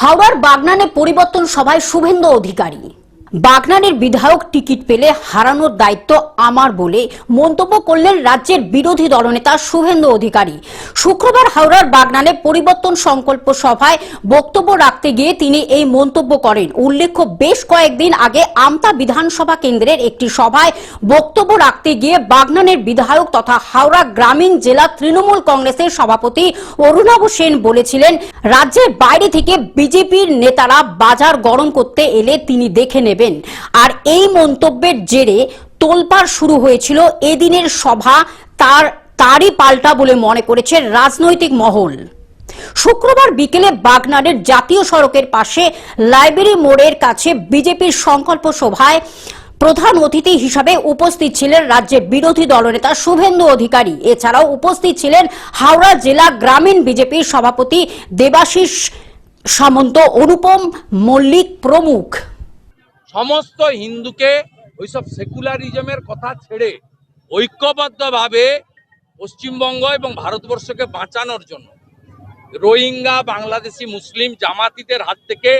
হাওড়ার বাগনানে পরিবর্তন সভায় শুভেন্দু অধিকারী। বাগনানের বিধায়ক টিকিট পেলে হারানোর দায়িত্ব আমার বলে মন্তব্য করলেন রাজ্যের বিরোধী দলনেতা শুভেন্দু অধিকারী। শুক্রবার হাওড়ার বাগনানে পরিবর্তন সংকল্প সভায় বক্তব্য রাখতে গিয়ে তিনি এই মন্তব্য করেন। উল্লেখ্য, বেশ কয়েকদিন আগে আমতা বিধানসভা কেন্দ্রের একটি সভায় বক্তব্য রাখতে গিয়ে বাগনানের বিধায়ক তথা হাওড়া গ্রামীণ জেলা তৃণমূল কংগ্রেসের সভাপতি অরুণাভ সেন বলেছিলেন, রাজ্যের বাইরে থেকে বিজেপির নেতারা বাজার গরম করতে এলে তিনি দেখে নেবেন। আর এই মন্তব্যের জেরে তোলপাড় শুরু হয়েছিল এদিনের সভা, তার, তারই পাল্টা বলে মনে করেছে রাজনৈতিক মহল। শুক্রবার বিকেলে বাগনানের জাতীয় সড়কের পাশে লাইব্রেরি মোড়ের কাছে বিজেপির সংকল্প সভায় প্রধান অতিথি হিসাবে উপস্থিত ছিলেন রাজ্যের বিরোধী দলনেতা শুভেন্দু অধিকারী। এছাড়াও উপস্থিত ছিলেন হাওড়া জেলা গ্রামীণ বিজেপির সভাপতি দেবাশিস সামন্ত, অনুপম মল্লিক প্রমুখ। সমস্ত হিন্দুকে ওইসব সেকুলারিজমের কথা ছেড়ে ঐক্যবদ্ধভাবে পশ্চিমবঙ্গ এবং ভারতবর্ষকে বাঁচানোর জন্য রোহিঙ্গা, বাংলাদেশি, মুসলিম জামাতিদের হাত থেকে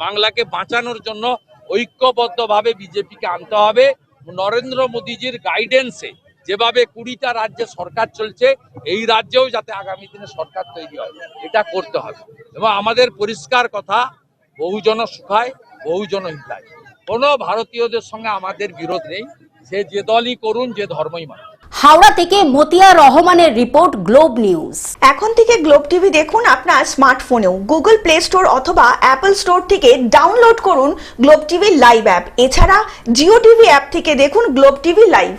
বাংলাকে বাঁচানোর জন্য ঐক্যবদ্ধভাবে বিজেপিকে আনতে হবে। নরেন্দ্র মোদীজির গাইডেন্সে যেভাবে কুড়িটা রাজ্যে সরকার চলছে, এই রাজ্যেও যাতে আগামী দিনে সরকার তৈরি হয়, এটা করতে হবে। এবং আমাদের পরিষ্কার কথা বহুজন সুখায় বহুজন হিতায় কোনো ভারতীয়দের সঙ্গে আমাদের বিরোধ নেই। সে যে দলই করুন যে ধর্মই মানুষ হাওড়া থেকে মতিয়া রহমানের রিপোর্ট গ্লোব নিউজ। এখন থেকে গ্লোব টিভি দেখুন আপনার স্মার্টফোনেও। গুগল প্লে স্টোর অথবা অ্যাপল স্টোর থেকে ডাউনলোড করুন গ্লোব টিভি লাইভ অ্যাপ। এছাড়া জিও টিভি অ্যাপ থেকে দেখুন গ্লোব টিভি লাইভ।